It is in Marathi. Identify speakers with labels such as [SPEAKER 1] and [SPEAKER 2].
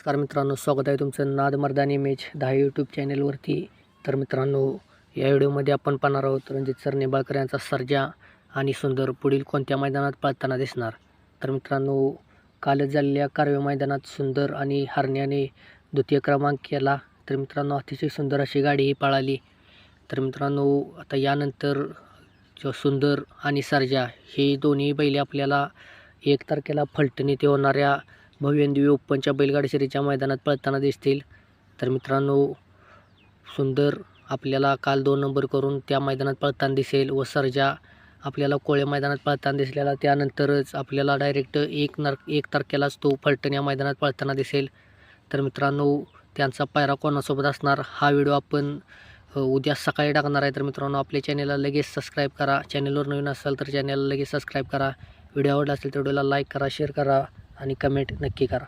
[SPEAKER 1] नमस्कार मित्रांनो स्वागत आहे तुमचं नाद मर्दानी इमेज दहा यूट्यूब चॅनेलवरती तर मित्रांनो या व्हिडिओमध्ये आपण पाहणार आहोत रणजित सर निंबाळकर यांचा सर्जा आणि सुंदर पुढील कोणत्या मैदानात पळताना दिसणार. तर मित्रांनो कालच झालेल्या कारवे मैदानात सुंदर आणि हरण्याने द्वितीय क्रमांक केला. तर मित्रांनो अतिशय सुंदर अशी गाडी ही पळाली. तर मित्रांनो आता यानंतर जो सुंदर आणि सर्जा हे दोन्ही बैले आपल्याला एक तारखेला फलटणी ते होणाऱ्या भव्यंदिव्य ओपनच्या बैलगाडी शर्यतीच्या मैदानात पळताना दिसतील. तर मित्रांनो सुंदर आपल्याला काल दोन नंबर करून त्या मैदानात पळताना दिसेल व सर्जा आपल्याला कोळे मैदानात पळताना दिसलेला त्यानंतरच आपल्याला डायरेक्ट एक नर एक तारखेलाच तो फलटण या मैदानात पळताना दिसेल. तर मित्रांनो त्यांचा पायरा कोणासोबत असणार हा व्हिडिओ आपण उद्या सकाळी टाकणार आहे. तर मित्रांनो आपल्या चॅनेलला लगेच सबस्क्राईब करा. चॅनेलवर नवीन असाल तर चॅनेलला लगेच सबस्क्राईब करा. व्हिडिओ आवडला असेल तर व्हिडिओला लाईक करा शेअर करा. आणि कमेंट नक्की करा.